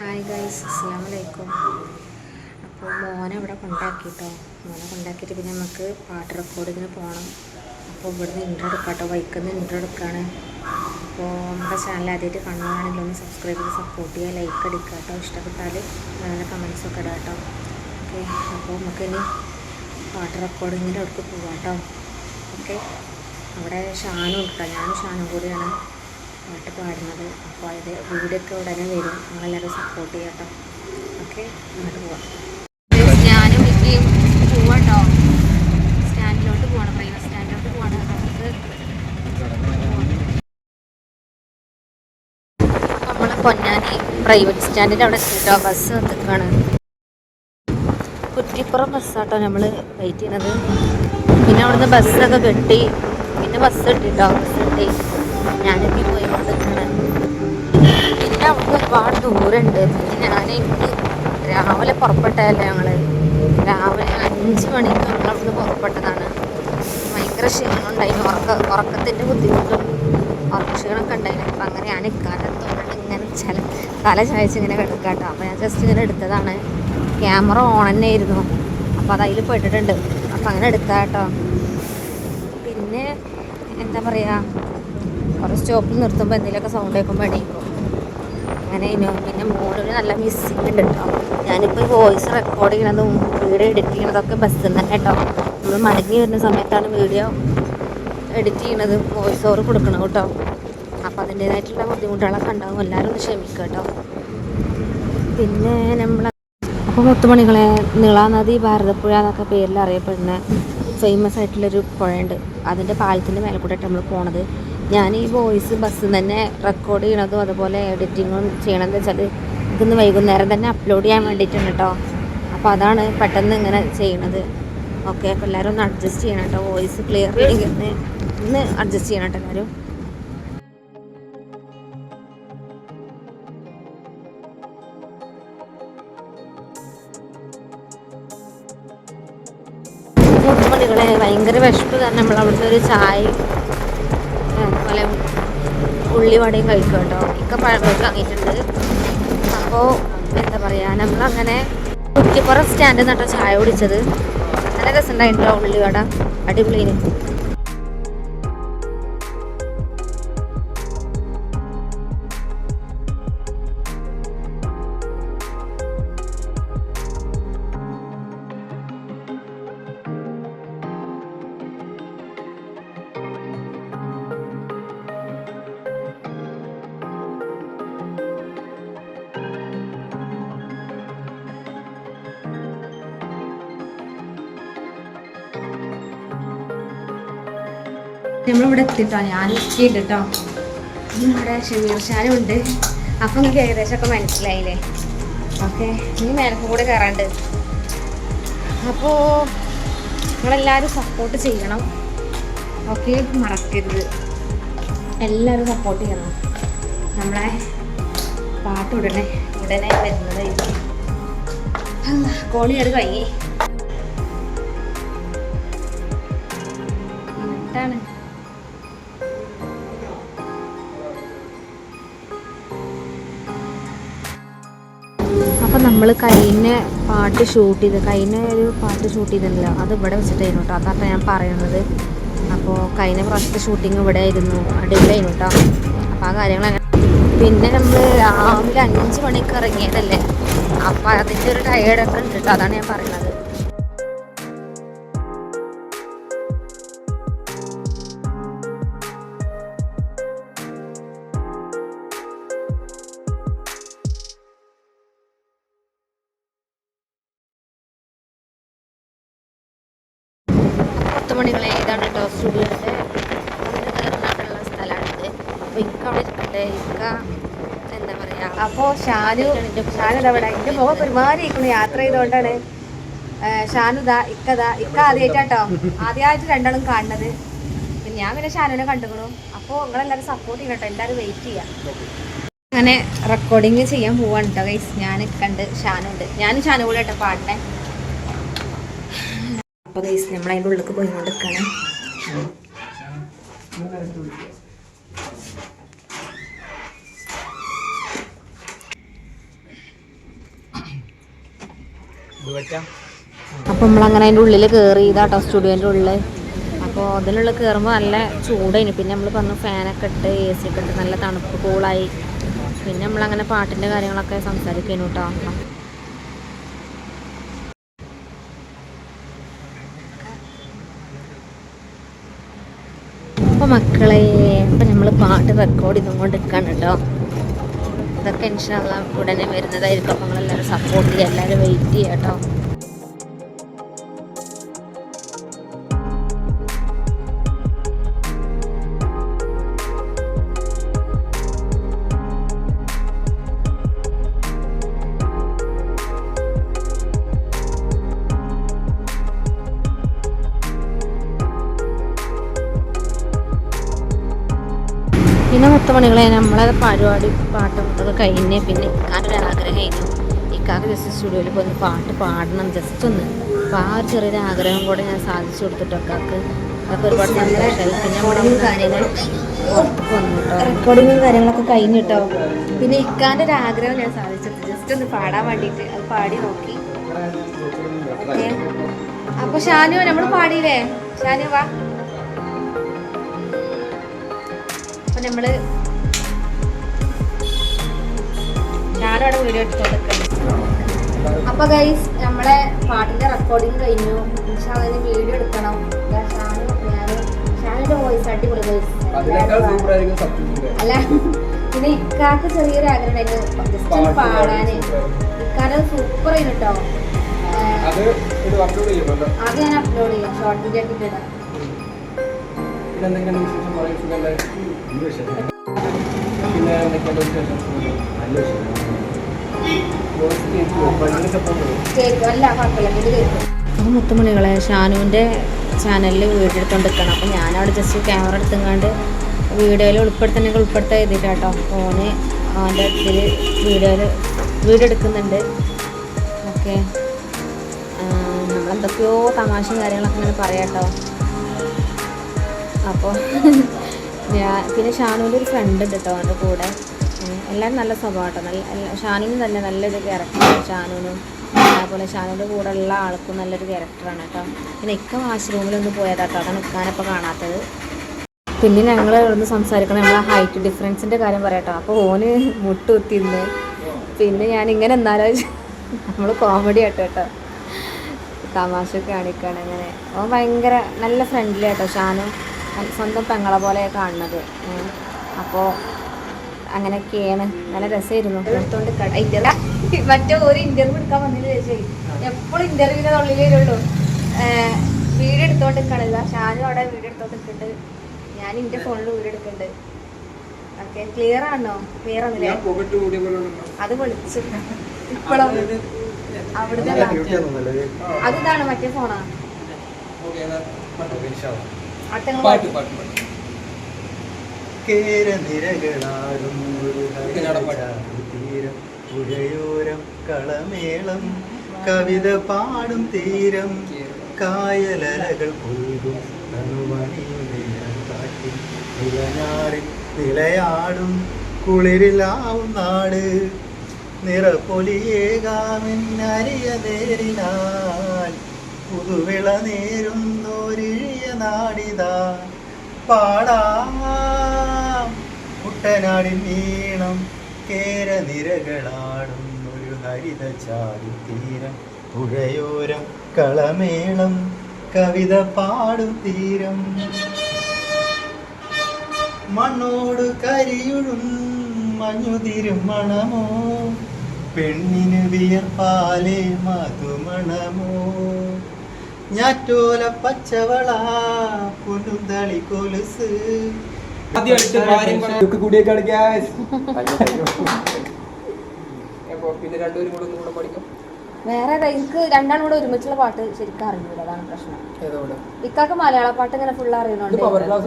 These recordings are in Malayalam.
ഹായ് ഗൈസ് അസ്സാം വലൈക്കും അപ്പോൾ മോനെ ഇവിടെ കൊണ്ടാക്കിട്ടോ. മോനെ കൊണ്ടാക്കിയിട്ട് പിന്നെ നമുക്ക് പാട്ട് റെക്കോർഡിങ്ങിന് പോകണം. അപ്പോൾ ഇവിടുന്ന് ഇന്റർ എടുക്കാം കേട്ടോ ബൈക്കിൽ ഇൻട്രോ എടുക്കുകയാണ് അപ്പോൾ നമ്മുടെ ചാനൽ ആദ്യമായിട്ട് കാണുകയാണെങ്കിൽ ഒന്ന് സബ്സ്ക്രൈബ് ചെയ്ത് സപ്പോർട്ട് ചെയ്യുക ലൈക്ക് അടിക്കുക കേട്ടോ ഇഷ്ടപ്പെട്ടാൽ നല്ല കമൻസൊക്കെ ഇടാം കേട്ടോ ഓക്കെ അപ്പോൾ നമുക്ക് ഇനി പാട്ട് റെക്കോർഡിങ്ങിന്റെ അടുത്ത് പോകാം കേട്ടോ ഓക്കെ അവിടെ ഷാനും കേട്ടോ. ഞാനും ഷാനും കൂടിയാണ്. പാട്ട് പാടുന്നത് അപ്പോൾ അതിന്റെ വീഡിയോ ഒക്കെ ഉടനെ വരും. നിങ്ങളെല്ലാവരും സപ്പോർട്ട് ചെയ്യാം കേട്ടോ ഓക്കെ അങ്ങോട്ട് പോവാം. ഞാനും വിക്കിയും പോവാട്ടോ. സ്റ്റാൻഡിലോട്ട് പോകണം പ്രൈവറ്റ് സ്റ്റാൻഡിലോട്ട് പോകണം നമുക്ക് നമ്മൾ പൊന്നാനി പ്രൈവറ്റ് സ്റ്റാൻഡിന്റെ അവിടെ എത്തിയിട്ടോ ബസ് നിൽക്കുകയാണ് കുറ്റിപ്പുറം ബസ്സാട്ടോ നമ്മൾ വെയിറ്റ് ചെയ്യുന്നത് പിന്നെ അവിടുന്ന് ബസ്സൊക്കെ കെട്ടി. പിന്നെ ബസ് കിട്ടിട്ടോ. ബസ് കിട്ടി. ഞാനൊക്കെ പോയി കൊണ്ടിരിക്കണ പിന്നെ നമുക്ക് ഒരുപാട് ദൂരമുണ്ട് പിന്നെ ഞാൻ രാവിലെ പുറപ്പെട്ടതല്ലേ ഞങ്ങൾ രാവിലെ അഞ്ച് മണിക്ക് നമ്മൾ അവിടുന്ന് പുറപ്പെട്ടതാണ്. ഭയങ്കര ക്ഷീണം ഉണ്ടായിരുന്നു ഉറക്ക ഉറക്കത്തിന്റെ ബുദ്ധിമുട്ടും ഉറക്ഷീണമൊക്കെ ഉണ്ടായിരുന്നു അപ്പം അങ്ങനെ ഞാൻ ഇക്കാലത്തോടെ ഇങ്ങനെ ചില തല ചായച്ച് ഇങ്ങനെ കിടക്കാട്ടോ. അപ്പോൾ ഞാൻ ജസ്റ്റ് ഇങ്ങനെ എടുത്തതാണ്. ക്യാമറ ഓൺ തന്നെ ആയിരുന്നു അപ്പോൾ അത് അതിൽ പെട്ടിട്ടുണ്ട്. അപ്പം അങ്ങനെ എടുത്താട്ടോ. പിന്നെ എന്താ പറയുക കുറേ സ്റ്റോപ്പിൽ നിർത്തുമ്പോൾ എന്തെങ്കിലുമൊക്കെ സൗണ്ട് കേൾക്കുമ്പോൾ അടിയിക്കും അങ്ങനെ പിന്നെ മോളിൽ നല്ല മ്യൂസിക് ഉണ്ട് കേട്ടോ ഞാനിപ്പോൾ വോയിസ് റെക്കോർഡ് ചെയ്യണതും വീഡിയോ എഡിറ്റ് ചെയ്യണതൊക്കെ ബസ്സിൽ തന്നെ കേട്ടോ നമ്മൾ മടങ്ങി വരുന്ന സമയത്താണ് വീഡിയോ എഡിറ്റ് ചെയ്യണത് വോയിസ് ഓവർ കൊടുക്കണം കേട്ടോ അപ്പോൾ അതിന്റേതായിട്ടുള്ള ബുദ്ധിമുട്ടുകളൊക്കെ ഉണ്ടാകും എല്ലാവരും ഒന്ന് ക്ഷമിക്കുക കേട്ടോ പിന്നെ നമ്മൾ അപ്പോൾ മുത്തുമണികളെ നീളാനദി ഭാരതപ്പുഴ എന്നൊക്കെ പേരിൽ അറിയപ്പെടുന്ന ഫേമസ് ആയിട്ടുള്ളൊരു പുഴയുണ്ട്. അതിന്റെ പാലത്തിന്റെ മേലെ കൂടെ നമ്മൾ പോണത്. ഞാൻ ഈ വോയിസ് ബസ്സിൽ തന്നെ റെക്കോർഡ് ചെയ്യണതും അതുപോലെ എഡിറ്റിങ്ങും ചെയ്യണമെന്ന് വെച്ചാൽ ഇതൊന്ന് വൈകുന്നേരം തന്നെ അപ്ലോഡ് ചെയ്യാൻ വേണ്ടിയിട്ടാണ് കേട്ടോ അപ്പോൾ അതാണ് പെട്ടെന്ന് ഇങ്ങനെ ചെയ്യണത്. ഓക്കെ അപ്പോൾ എല്ലാവരും ഒന്ന് അഡ്ജസ്റ്റ് ചെയ്യണം കേട്ടോ വോയിസ് ക്ലിയർ ഒന്ന് ഒന്ന് അഡ്ജസ്റ്റ് ചെയ്യണം കേട്ടോ എല്ലാവരും ഭയങ്കര വിശപ്പ് കാരണം നമ്മൾ അവിടുത്തെ ഒരു ചായ ഉള്ളിവടയും കഴിക്കും കേട്ടോ ഇക്ക പഴമൊക്കെ വാങ്ങിയിട്ടുണ്ട്. അപ്പോൾ എന്താ പറയുക നമ്മളങ്ങനെ കുറ്റിപ്പുറം സ്റ്റാൻഡിൽ നിന്നിട്ടോ ചായ കുടിച്ചത്. നല്ല രസമുണ്ടായിട്ടോ ഉള്ളിവട? അടിപൊളിന് നമ്മളിവിടെ എത്തിട്ടോ? ഞാൻ എത്തിയിട്ട് കേട്ടോ നമ്മുടെ ഷമീർ ഷാനും ഉണ്ട് അപ്പം നിങ്ങൾക്ക് ഏകദേശമൊക്കെ മനസ്സിലായില്ലേ? ഓക്കെ. ഇനി മേലക്കും കൂടെ കയറാണ്ട് അപ്പോൾ നിങ്ങളെല്ലാവരും സപ്പോർട്ട് ചെയ്യണം. ഓക്കെ? മറക്കരുത്. എല്ലാവരും സപ്പോർട്ട് ചെയ്യണം. നമ്മളെ പാട്ട് ഉടനെ ഉടനെ വരുന്നതായിരിക്കും കോളി അത് കഴിഞ്ഞേ. എന്നിട്ടാണ് നമ്മൾ കഴിഞ്ഞ പാട്ട് ഷൂട്ട് ചെയ്ത് കഴിഞ്ഞ ഒരു പാട്ട് ഷൂട്ട് ചെയ്തിട്ടുണ്ടല്ലോ അത് ഇവിടെ വെച്ചിട്ടായിരുന്നു കേട്ടോ അതാണ് ഞാൻ പറയുന്നത്. അപ്പോൾ കഴിഞ്ഞ പ്രാവശ്യത്തെ ഷൂട്ടിങ് ഇവിടെ ആയിരുന്നു. അടിപൊളിയായിരുന്നു കേട്ടോ അപ്പോൾ ആ കാര്യങ്ങളങ്ങനെ പിന്നെ നമ്മൾ രാവിലെ അഞ്ച് മണിക്ക് ഇറങ്ങിയതല്ലേ? അപ്പോൾ അതിന്റെ ഒരു ടയേർഡൊക്കെ ഉണ്ട് കേട്ടോ അതാണ് ഞാൻ പറയുന്നത്. സ്റ്റുഡിയോന്റെ കയറാനുള്ള സ്ഥലമാണിത് അപ്പോൾ ഇക്ക അവിടെ ഇരിക്കട്ടെ ഇക്ക എന്താ പറയുക അപ്പോ ഷാനു ഷാനുതാ ഇവിടെ. എന്റെ മുഖം ഒരുമാതിരി ഇരിക്കുന്നു. യാത്ര ചെയ്തുകൊണ്ടാണ് ഷാനുദാ ഇക്കതാ ഇക്ക ആദ്യമായിട്ടാട്ടോ ആദ്യമായിട്ട് രണ്ടാളും കാണുന്നത്. പിന്നെ ഞാൻ പിന്നെ ഷാനുവിനെ കണ്ടുക്കണു. അപ്പോൾ നിങ്ങളെല്ലാവരും സപ്പോർട്ട് ചെയ്യണം കേട്ടോ എല്ലാവരും വെയിറ്റ് ചെയ്യാം. അങ്ങനെ റെക്കോർഡിങ് ചെയ്യാൻ പോവാണ് കേട്ടോ ഗൈസ് ഞാൻ കണ്ട് ഷാനുണ്ട് ഞാനും ഷാനു കൂടെ കേട്ടോ പാടണേ. അപ്പോൾ ഗൈസ് നമ്മൾ അതിന്റെ ഉള്ളിലേക്ക് പോയി നിൽക്കുകയാണ് അപ്പൊ നമ്മളങ്ങനെ അതിന്റെ ഉള്ളിൽ കയറി ഇതാട്ടോ സ്റ്റുഡിയോന്റെ ഉള്ളിൽ അപ്പോൾ അതിനുള്ള കയറുമ്പോൾ നല്ല ചൂടായിന്. പിന്നെ നമ്മൾ പറഞ്ഞു ഫാനൊക്കെ ഇട്ട് എ സി ഒക്കെ ഇട്ട് നല്ല തണുപ്പ് കൂളായി പിന്നെ നമ്മളങ്ങനെ പാട്ടിന്റെ കാര്യങ്ങളൊക്കെ സംസാരിക്കുന്നു കേട്ടോ മക്കളെ ഇപ്പം നമ്മൾ പാട്ട് റെക്കോർഡ് ചെയ്തും കൊണ്ട് നിൽക്കുകയാണ് കേട്ടോ ഇതൊക്കെ ഇൻഷാള്ള ഉടനെ വരുന്നതായിരിക്കും. അപ്പം സപ്പോർട്ട് ചെയ്യുക എല്ലാവരും വെയിറ്റ് ചെയ്യുക കേട്ടോ പിന്നെ മണികളെ നമ്മളെ പരിപാടി പാട്ടും ഒക്കെ കഴിഞ്ഞ് പിന്നെ ഇക്കാന്റെ ഒരു ആഗ്രഹം കഴിഞ്ഞു ഇക്കാക്ക് ജസ്റ്റ് സ്റ്റുഡിയോയിൽ പോയി പാട്ട് പാടണം ജസ്റ്റ് ഒന്ന്. അപ്പോൾ ആ ഒരു ചെറിയൊരു ആഗ്രഹം കൂടെ ഞാൻ സാധിച്ചു കൊടുത്തിട്ട് ഒക്കാക്ക് അതൊക്കെ ഒരുപാട് സന്തോഷമായി പിന്നെ നമ്മുടെ കാര്യങ്ങളും പുറത്തേക്ക് വന്നു കേട്ടോ. റെക്കോർഡിങ്ങും കാര്യങ്ങളൊക്കെ കഴിഞ്ഞു കേട്ടോ. പിന്നെ ഇക്കാന്റെ ഒരു ആഗ്രഹം ഞാൻ സാധിച്ചു ജസ്റ്റ് ഒന്ന് പാടാൻ വേണ്ടിയിട്ട് അത് പാടി നോക്കി. അപ്പോൾ ഷാനു നമ്മൾ പാടിയില്ലേ? ഷാനു വാ. അപ്പൊ നമ്മൾ ഞാനവിടെ വീഡിയോ എടുത്ത് കൊടുക്കണം അപ്പൊ ഗൈസ് നമ്മളെ പാട്ടിന്റെ റെക്കോർഡിങ് കഴിഞ്ഞു. ഷാനിന് വീഡിയോ എടുക്കണം. ഷാനിന്റെ വോയിസ് അടിപൊളി ഗൈസ് അല്ല? പിന്നെ ഇക്കാക്ക് ചെറിയൊരു ആഗ്രഹം ഉണ്ടായിരുന്നു. ജസ്റ്റ് ഒന്ന് പാടാന്. ഇക്കാരത് സൂപ്പർ ആയിരുന്നു കേട്ടോ അത് ഞാൻ അപ്ലോഡ് ചെയ്യാം. ഷോർട്ട് വീഡിയോ ആക്കിട്ടുണ്ടോ പിന്നെ എന്തെങ്കിലും വിശേഷം പറയും സുഖമല്ലേ? പിന്നെ എന്തൊക്കെയാണ് വിശേഷം? നല്ല വിശേഷം കേൾക്കും അല്ല കുഴപ്പമില്ല ഇത് കേൾക്കും അപ്പോൾ മുത്തുമണികളെ ഷാനുവിന്റെ ചാനലിൽ വീഡിയോ എടുത്തോണ്ടിരിക്കണം അപ്പോൾ ഞാനവിടെ ജസ്റ്റ് ക്യാമറ എടുത്തുകൊണ്ട് വീഡിയോയിൽ ഉൾപ്പെടുത്തണമെങ്കിൽ ഉൾപ്പെടുത്താൻ എഴുതിയിട്ടാട്ടോ. ഫോണ് അവന്റെ ഇതിൽ വീഡിയോയിൽ വീഡിയോ എടുക്കുന്നുണ്ട് ഓക്കെ നമ്മളെന്തൊക്കെയോ തമാശയും കാര്യങ്ങളൊക്കെ ഇങ്ങനെ പറയാട്ടോ. അപ്പോൾ പിന്നെ ഷാനുവിന്റെ ഒരു ഫ്രണ്ട് ഉണ്ട് കേട്ടോ അവന്റെ കൂടെ. എല്ലാവരും നല്ല സ്വഭാവട്ടോ നല്ല ഷാനുവിന് തന്നെ നല്ലൊരു ക്യാരക്ടറാണ് ഷാനുവിനും. അതുപോലെ ഷാനുവിന്റെ കൂടെ ഉള്ള ആൾക്കും നല്ലൊരു ക്യാരക്ടറാണ് കേട്ടോ പിന്നെ ഇക്ക വാഷ്റൂമിലൊന്ന് പോയതാട്ടോ അതാണ് ഇക്കാനപ്പോൾ കാണാത്തത്. പിന്നെ ഞങ്ങൾ ഇവിടുന്ന് സംസാരിക്കണം. നമ്മളെ ഹൈറ്റ് ഡിഫറൻസിന്റെ കാര്യം പറയാട്ടോ അപ്പോൾ ഓന് മുട്ട് കുത്തിന്ന് പിന്നെ ഞാൻ ഇങ്ങനെ എന്നാലും നമ്മൾ കോമഡി ആട്ടോ കേട്ടോ തമാശ കാണിക്കുകയാണ് അങ്ങനെ. ഓൻ ഭയങ്കര നല്ല ഫ്രണ്ട്ലി ആട്ടോ ഷാനു. സ്വന്തം പെങ്ങളെ പോലെ കാണുന്നത്. അപ്പോൾ അങ്ങനെയൊക്കെയാണ്. നല്ല രസമായിരുന്നു. എടുത്തോണ്ട് മറ്റേ ഒരു ഇന്റർവ്യൂ എടുക്കാൻ വന്നതിന് ശേഷം എപ്പോഴും ഇന്റർവ്യൂവിന്റെ ഉള്ളിൽ വരുള്ളൂ. വീട് എടുത്തോണ്ട് നിൽക്കണില്ല ഷാനു അവിടെ വീട് എടുത്തോണ്ട് നിൽക്കുന്നുണ്ട് ഞാൻ എന്റെ ഫോണിൽ വീട് എടുക്കുന്നുണ്ട് ഓക്കെ ക്ലിയർ ആണോ? ക്ലിയർ ആണല്ലേ? അത് വിളിച്ചു. ഇപ്പോഴും അവിടുത്തെ അതിതാണ് മറ്റേ ഫോണാ അടുത്ത പാട്ട് പാട്ട് പാട്ട്. കേരനിരകളാടും ഒരു തീരം പുഴയോരം കളമേളം കവിത പാടും തീരം കായലരകൾ പുൽകും നേരം നിലനാടിൽ നിലയാടും കുളിരിലാവും നാട്. നിറപ്പൊലിയേകാമെന്നറിയ നേരിനാൽ പുതുവിള നേരുന്നോരിഴിയ നാടിതാ. പാടാം. കുട്ടനാടിൻ നീളം കേര നിരകളാടുന്നൊരു ഹരിത ചാടി തീരം. പുഴയോരം കളമേളം കവിത പാടും തീരം. മണ്ണോട് കരിയുഴും മഞ്ഞുതിരും മണമോ? പെണ്ണിന് വിയർപ്പാലേ മധുമണമോ? ഞാറ്റോല പച്ചവള പുനുന്തളി കൊലുസ്. പിന്നെ രണ്ടുപേരും കൂടെ കൂടെ പഠിക്കും. വേറെ? എനിക്ക് രണ്ടാളും കൂടെ ഒരുമിച്ചുള്ള പാട്ട് ശരിക്കും അറിഞ്ഞൂല അതാണ് പ്രശ്നം. ഇക്കാക്ക് മലയാള പാട്ട് ഇങ്ങനെ ഫുൾ അറിയുന്നുണ്ട് പവർ ക്ലാസ്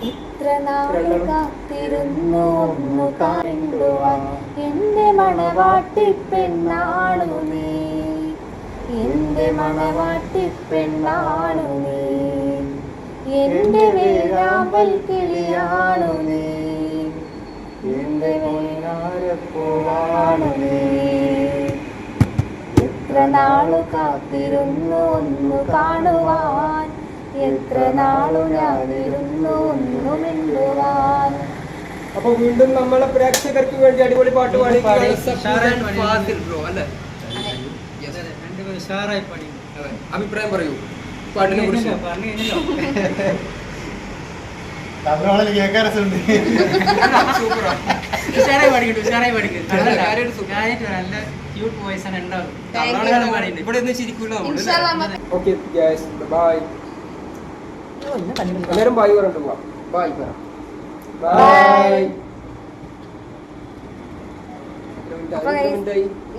ഇത്ര നാൾ കാത്തിരുന്നു ഒന്നു കണ്ടുവാൻ എന്റെ മണവാട്ടി പെണ്ണാണു നീ എന്റെ മണവാട്ടി പെണ്ണാണു നീ എന്റെ വേഴാമ്പൽ കിളിയാണു നീ എന്റെ പൊന്നാരപ്പോ കാണും നീ എത്ര നാളു കാത്തിരുന്നു ഒന്ന് കാണുവാൻ എത്ര നാളു ഞാനിരുന്നു ഒന്ന് മിണ്ടുവാൻ. അപ്പൊ വീണ്ടും നമ്മളെ പ്രേക്ഷകർക്ക് വേണ്ടി അടിപൊളി പാട്ട് പാടി. അഭിപ്രായം പറയൂ. പാട്ടിനെ കുറിച്ച്. ഇവിടെ ഒന്നും ചിരിക്കൂല ഓക്കെ ബൈ എല്ലാരും ബൈ പറഞ്ഞിട്ട് പോവാം. ബൈ പറ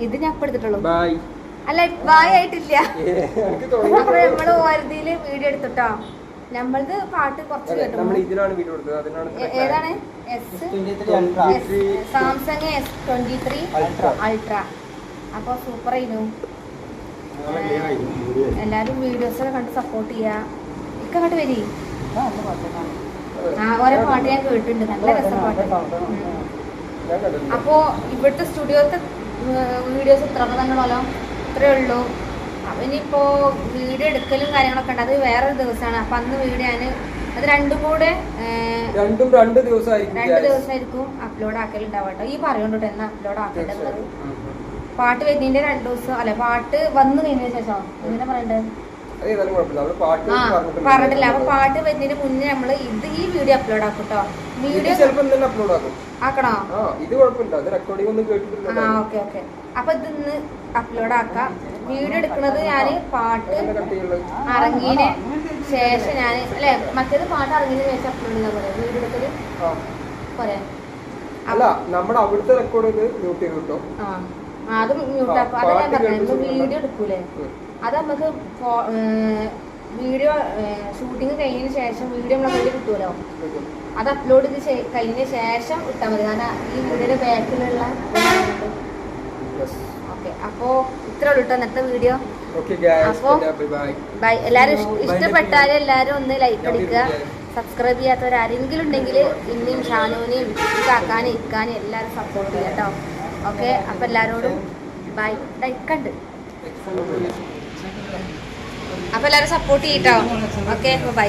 ഇത് ഞാൻ എടുത്തിട്ടുള്ളൂ. ബൈ അല്ല ബായ് ആയിട്ടില്ല. നമ്മൾ ഓരതിയിൽ വീഡിയോ എടുത്തിട്ടോ? നമ്മളത് പാട്ട് കുറച്ച് കേട്ടു. നമ്മൾ ഇതിലാണ് വീഡിയോ എടുത്തത് അതിനാണ് ഏതാണ്? Yes Samsung S twenty three Ultra. Ultra അപ്പൊ സൂപ്പർ ആയിരുന്നു. എല്ലാരും വീഡിയോസ് ഒക്കെ കണ്ട് സപ്പോർട്ട് ചെയ്യാ. ഇക്ക അങ്ങോട്ട് വരി. ആ ഓരോ പാട്ട് ഞാൻ കേട്ടിട്ടുണ്ട്. നല്ല രസം പാട്ട്. അപ്പോ ഇവിടുത്തെ സ്റ്റുഡിയോത്തെ വീഡിയോസ് ഇത്ര തന്നെയാണല്ലോ ഇത്രേ ഉള്ളൂ. അവനിപ്പോ വീട് വീഡിയോ എടുക്കലും കാര്യങ്ങളൊക്കെ ഉണ്ട്. അത് വേറൊരു ദിവസമാണ്. അപ്പൊ അന്ന് വീഡിയോ ഞാൻ അത് രണ്ടും കൂടെ രണ്ടും രണ്ട് ദിവസമായിരിക്കും രണ്ട്. ദിവസമായിരിക്കും അപ്ലോഡ് ആക്കലുണ്ടാവട്ടോ ഈ പറയുന്നുണ്ട് എന്നാ അപ്ലോഡ് ആക്കേണ്ടത്. പാട്ട് വരുന്നതിന്റെ രണ്ടു ദിവസം അല്ലെ പാട്ട് വന്നു കഴിഞ്ഞതിന് ശേഷം എങ്ങനെ പറയണ്ടത് ആ. പറഞ്ഞിട്ടില്ല. അപ്പൊ പാട്ട് വരുന്നതിന് മുന്നേ നമ്മൾ ഇത് ഈ വീഡിയോ അപ്ലോഡ് ആക്കും കേട്ടോ വീഡിയോ അപ്ലോഡ് ആക്കും. ആക്കണോ? ആ ഇത് കുഴപ്പമില്ല. അത് റെക്കോർഡിംഗ് ഒന്നും ആ കേട്ടിട്ടില്ല ഓക്കെ ഓക്കെ. അപ്പൊ ഇതിന്ന് അപ്ലോഡ് ആക്കാം. വീഡിയോ എടുക്കുന്നത് ഞാൻ പാട്ട് ഇറങ്ങിയതിന് ശേഷം ഞാൻ അല്ലെ മറ്റേത് പാട്ട് ഇറങ്ങിയതിന് ശേഷം അപ്ലോഡ് ചെയ്താൽ വീഡിയോ എടുക്കൽ? ആ. പോരെ. അല്ല നമ്മുടെ അവിടുത്തെ റെക്കോർഡ് മ്യൂട്ട് ചെയ്തു കേട്ടോ ആ ആ, അത് മ്യൂട്ട് ആക്കും. അത് ഞാൻ പറഞ്ഞു വീഡിയോ എടുക്കൂലേ. അത് നമുക്ക് വീഡിയോ ഷൂട്ടിങ് കഴിഞ്ഞതിന് ശേഷം വീഡിയോ നമ്മളെ കയ്യിൽ കിട്ടുമല്ലോ അത് അപ്ലോഡ് ചെയ്ത് കഴിഞ്ഞ ശേഷം ഇട്ടാൽ മതി. കാരണം ഈ വീഡിയോയുടെ ബാക്കിലുള്ള. ഓക്കെ അപ്പോൾ ഇത്ര ഉള്ളൂ കേട്ടോ ഇന്നത്തെ വീഡിയോ. അപ്പോ. ബൈ. എല്ലാവരും. ഇഷ്ടപ്പെട്ടാൽ എല്ലാവരും ഒന്ന് ലൈക്ക് അടിക്കുക. സബ്സ്ക്രൈബ് ചെയ്യാത്തവരാരെങ്കിലും ഉണ്ടെങ്കിൽ ഇന്നും ഷാനുവിനെയും കാക്കാനെയും ഇക്കാനും എല്ലാവരും സപ്പോർട്ട് ചെയ്യാം കേട്ടോ ഓക്കെ അപ്പം എല്ലാവരോടും ബൈ ലൈക്കുണ്ട് അപ്പം എല്ലാവരും സപ്പോർട്ട് ചെയ്യട്ടോ. Okay bye